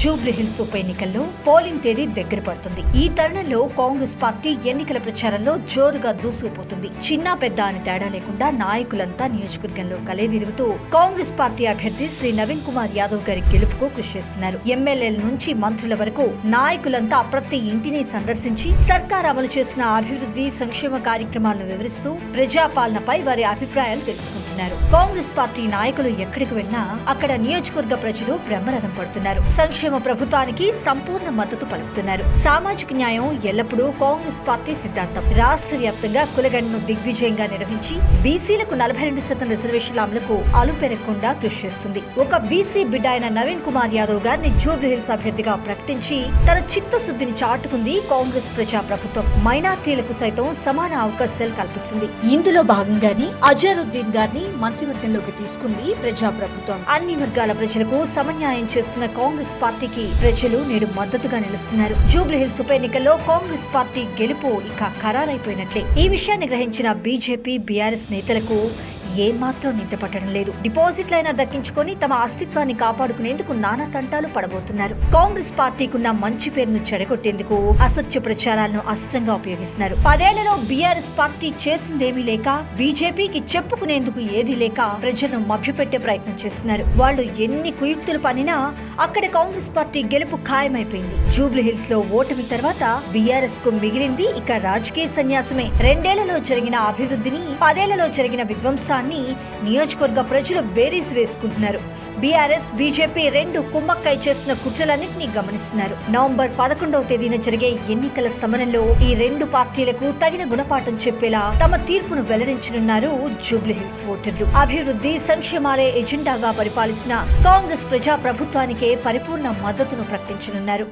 జూబ్లీహిల్స్ ఉప ఎన్నికల్లో పోలింగ్ తేదీ దగ్గర పడుతుంది. ఈ తరుణంలో కాంగ్రెస్ పార్టీ ఎన్నికల ప్రచారంలో జోరుగా దూసుకుపోతుంది. చిన్న పెద్ద అని తేడా లేకుండా నాయకులంతా నియోజకవర్గంలో కలేదిరుగుతూ కాంగ్రెస్ పార్టీ అభ్యర్థి శ్రీ నవీన్ కుమార్ యాదవ్ గారి గెలుపుకు కృషి చేస్తున్నారు. ఎమ్మెల్యేల నుంచి మంత్రుల వరకు నాయకులంతా ప్రతి ఇంటిని సందర్శించి సర్కార్ అమలు చేసిన అభివృద్ధి సంక్షేమ కార్యక్రమాలను వివరిస్తూ ప్రజాపాలనపై వారి అభిప్రాయాలు తెలుసుకుంటున్నారు. కాంగ్రెస్ పార్టీ నాయకులు ఎక్కడికి వెళ్ళినా అక్కడ నియోజకవర్గ ప్రజలు బ్రహ్మరథం పడుతున్నారు. సంక్షేమ ప్రభుత్వానికి సంపూర్ణ మద్దతు పలుకుతున్నారు. సామాజిక న్యాయం ఎల్లప్పుడూ కాంగ్రెస్ పార్టీ సిద్ధాంతం. రాష్ట్ర వ్యాప్తంగా కులగండను దిగ్విజయంగా నిర్వహించి బీసీలకు నలభై రెండు శాతం రిజర్వేషన్ల అమలుకు అలుపెరగకుండా కృషి చేస్తుంది. ఒక బీసీ బిడ్డ అయిన నవీన్ కుమార్ యాదవ్ గారిని జూబ్లీహిల్స్ అభ్యర్థిగా ప్రకటించి తన చిత్తశుద్ధిని చాటుకుంది కాంగ్రెస్ ప్రజా ప్రభుత్వం. మైనార్టీలకు సైతం సమాన అవకాశాలు కల్పిస్తుంది. ఇందులో భాగంగానే అజరుద్దీన్ గారిని మంత్రివర్గంలోకి తీసుకుంది ప్రజా ప్రభుత్వం. అన్ని వర్గాల ప్రజలకు సమన్యాయం చేస్తున్న కాంగ్రెస్ పార్టీ పార్టీకి ప్రజలు నేడు మద్దతుగా నిలుస్తున్నారు. జూబ్లీహిల్స్ ఉప ఎన్నికల్లో కాంగ్రెస్ పార్టీ గెలుపు ఇక ఖరారైపోయినట్లే. ఈ విషయాన్ని గ్రహించిన బీజేపీ బీఆర్ఎస్ నేతలకు ఏమాత్రం నిద్రపట్టడం లేదు. డిపాజిట్లైనా దక్కించుకొని తమ అస్తిత్వాన్ని కాపాడుకునేందుకు నానా తంటాలు పడబోతున్నారు. కాంగ్రెస్ పార్టీకున్న మంచి పేరును చెడగొట్టేందుకు అసత్య ప్రచారాలను అస్త్రంగా ఉపయోగిస్తున్నారు. పదేళ్ళలో బీఆర్ఎస్ పార్టీ చేసిందేమీ లేక బీజేపీకి చెప్పుకునేందుకు ఏదీ లేక ప్రజలను మభ్యపెట్టే ప్రయత్నం చేస్తున్నారు. వాళ్ళు ఎన్ని కుయుక్తులు పనినా అక్కడ కాంగ్రెస్ పార్టీ గెలుపు ఖాయమైపోయింది. జూబ్లీ హిల్స్లో ఓటమి తర్వాత బీఆర్ఎస్కు మిగిలింది ఇక రాజకీయ సన్యాసమే. రెండేళ్ళలో జరిగిన అభివృద్ధిని పదేళ్ళలో జరిగిన విధ్వంసాన్ని నియోజకవర్గ ప్రజలు బేరీస్ వేసుకుంటున్నారు. బీఆర్ఎస్ బీజేపీ రెండు కుమ్మక్కై చేసిన కుట్రలన్నింటినీ గమనిస్తున్నారు. నవంబర్ పదకొండవ తేదీన జరిగే ఎన్నికల సమరంలో ఈ రెండు పార్టీలకు తగిన గుణపాఠం చెప్పేలా తమ తీర్పును వెల్లడించనున్నారు జూబ్లీహిల్స్ ఓటర్లు. అభివృద్ధి సంక్షేమాలే ఎజెండాగా పరిపాలిస్తున్న కాంగ్రెస్ ప్రజా ప్రభుత్వానికే పరిపూర్ణ మద్దతును ప్రకటించనున్నారు.